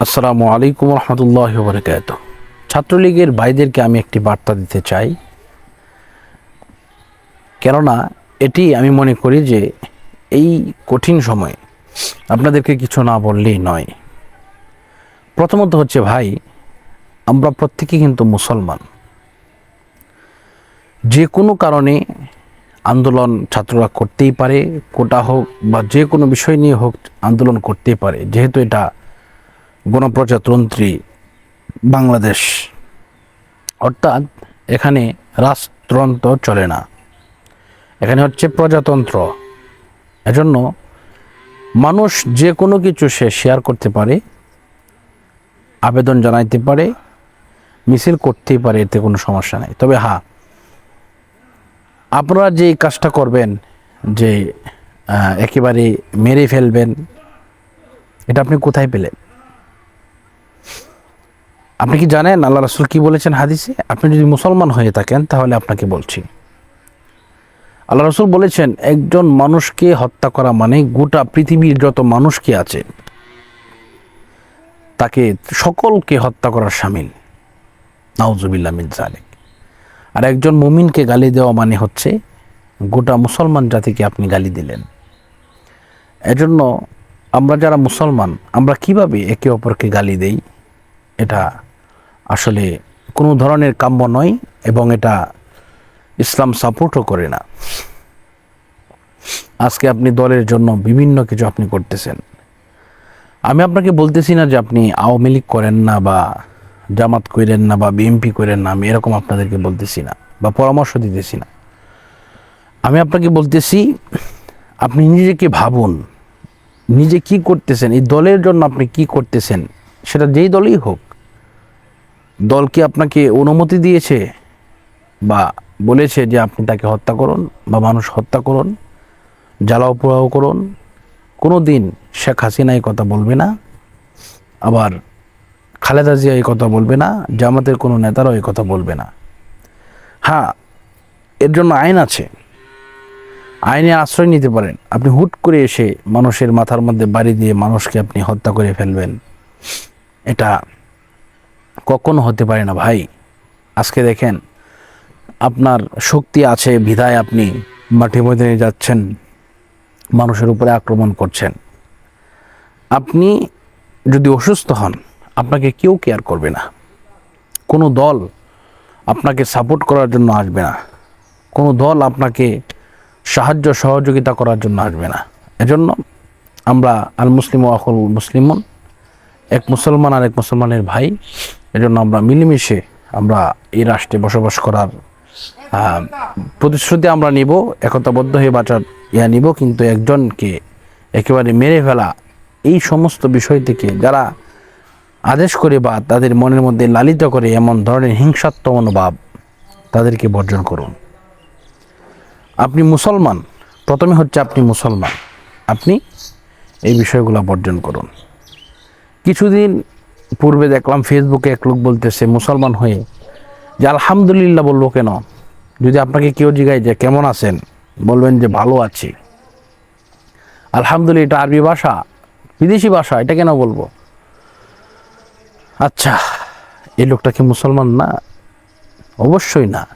আসসালামু আলাইকুম রহমতুল্লাহ বরকাত ছাত্রলীগের ভাইদেরকে আমি একটি বার্তা দিতে চাই। কেননা, এটি আমি মনে করি যে এই কঠিন সময়ে আপনাদেরকে কিছু না বললেই নয়। প্রথমত হচ্ছে, ভাই, আমরা প্রত্যেকে কিন্তু মুসলমান। যে কোনো কারণে আন্দোলন ছাত্ররা করতেই পারে, কোটা হোক বা যে কোনো বিষয় নিয়ে হোক আন্দোলন করতেই পারে। যেহেতু এটা গণপ্রজাতন্ত্রী বাংলাদেশ। অর্থাৎ এখানে রাষ্ট্রতন্ত্র চলে না। এখানে হচ্ছে প্রজাতন্ত্র। এজন্য মানুষ যে কোনো কিছু সে শেয়ার করতে পারে, আবেদন জানাইতে পারে, মিছিল করতেই পারে, এতে কোনো সমস্যা নেই। তবে হ্যাঁ আপনারা যে কাজটা করবেন, যে একেবারে মেরে ফেলবেন, এটা আপনি কোথায় পেলেন? আপনি কি জানেন আল্লাহ রাসুল কি বলেছেন হাদিসে? আপনি যদি মুসলমান হয়ে থাকেন, তাহলে আপনাকে বলছি। আল্লাহ রসুল বলেছেন, একজন মানুষকে হত্যা করা মানে গোটা পৃথিবীর যত মানুষকে আছে, তাকে সকলকে হত্যা করার সামিল। নাউজুবিল্লা জালেক আর একজন মুমিনকে গালি দেওয়া মানে হচ্ছে, গোটা মুসলমান জাতিকে আপনি গালি দিলেন। এজন্য আমরা যারা মুসলমান, আমরা কীভাবে একে অপরকে গালি দেই? এটা আসলে কোনো ধরনের কাম্য নয় এবং এটা ইসলাম সাপোর্টও করে না। আজকে আপনি দলের জন্য বিভিন্ন কিছু আপনি করতেছেন। আমি আপনাকে বলতেছি না যে আপনি আওয়ামী লীগ করেন না বা জামাত করেন না বা বিএমপি করেন না, আমি এরকম আপনাদেরকে বলতেছি না বা পরামর্শ দিতেছি না। আমি আপনাকে বলতেছি, আপনি নিজেকে ভাবুন, নিজে কি করতেছেন, এই দলের জন্য আপনি কি করতেছেন, সেটা যেই দলই হোক দল কি আপনাকে অনুমতি দিয়েছে? বা বলেছে যে আপনি তাকে হত্যা করুন বা মানুষ হত্যা করুন, জ্বালাও পোড়াও করুন? কোনো দিন শেখ হাসিনা এই কথা বলবে না, আবার খালেদা জিয়া এই কথা বলবে না, জামাতের কোনো নেতারাও এই কথা বলবে না। হ্যাঁ এর জন্য আইন আছে। আইনে আশ্রয় নিতে পারেন। আপনি হুট করে এসে মানুষের মাথার মধ্যে বাড়ি দিয়ে মানুষকে আপনি হত্যা করে ফেলবেন। এটা কখনো হতে পারে না, ভাই। আজকে দেখেন, আপনার শক্তি আছে, বিধায় আপনি মাঠে ময়দানে যাচ্ছেন, মানুষের উপরে আক্রমণ করছেন। আপনি যদি অসুস্থ হন, আপনাকে কেউ কেয়ার করবে না। কোনো দল আপনাকে সাপোর্ট করার জন্য আসবে না। কোনো দল আপনাকে সাহায্য, সহযোগিতা করার জন্য আসবে না। এজন্য আমরা আল মুসলিম ও মুসলিমন, এক মুসলমান আর এক মুসলমানের ভাই এজন্য আমরা মিলেমিশে আমরা এই রাষ্ট্রে বসবাস করার প্রতিশ্রুতি আমরা নিব, একতাবদ্ধ হয়ে বাঁচার ইয়া নিব, কিন্তু একজনকে একেবারে মেরে ফেলা এই সমস্ত বিষয় থেকে যারা আদেশ করে বা তাদের মনের মধ্যে লালিত করে এমন ধরনের হিংসাত্মক মনোভাব তাদেরকে বর্জন করুন। আপনি মুসলমান, প্রথমে হচ্ছে আপনি মুসলমান। আপনি এই বিষয়গুলো বর্জন করুন। কিছুদিন পূর্বে দেখলাম ফেসবুকে এক লোক বলতেছে, মুসলমান হয়ে। যে আলহামদুলিল্লাহ বলব কেন? যদি আপনাকে কেউ জিগায় যে, কেমন আছেন? বলবেন যে, ভালো আছি। আলহামদুলিল্লাহ, এটা আরবি ভাষা? বিদেশি ভাষা? এটা কেন বলব? আচ্ছা এই লোকটা কি মুসলমান না? অবশ্যই না।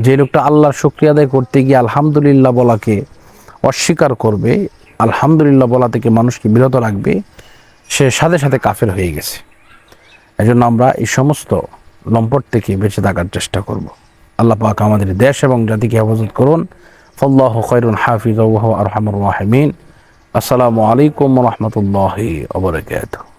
যে লোকটা আল্লাহর শুক্রিয়া আদায় করতে গিয়ে আলহামদুলিল্লাহ বলাকে অস্বীকার করবে, আলহামদুলিল্লাহ বলা থেকে মানুষকে বিরত রাখবে, সে সাথে সাথে কাফের হয়ে গেছে। এজন্য আমরা এই সমস্ত লম্পট থেকে বেঁচে থাকার চেষ্টা করব। আল্লাহ পাক আমাদের দেশ এবং জাতিকে হেফাজত করুন। ফল্লাহ খৈরুল হাফিজ আর রাহমিন। আসসালামু আলাইকুম রহমতুল্লাহ ওবরাকাতুহ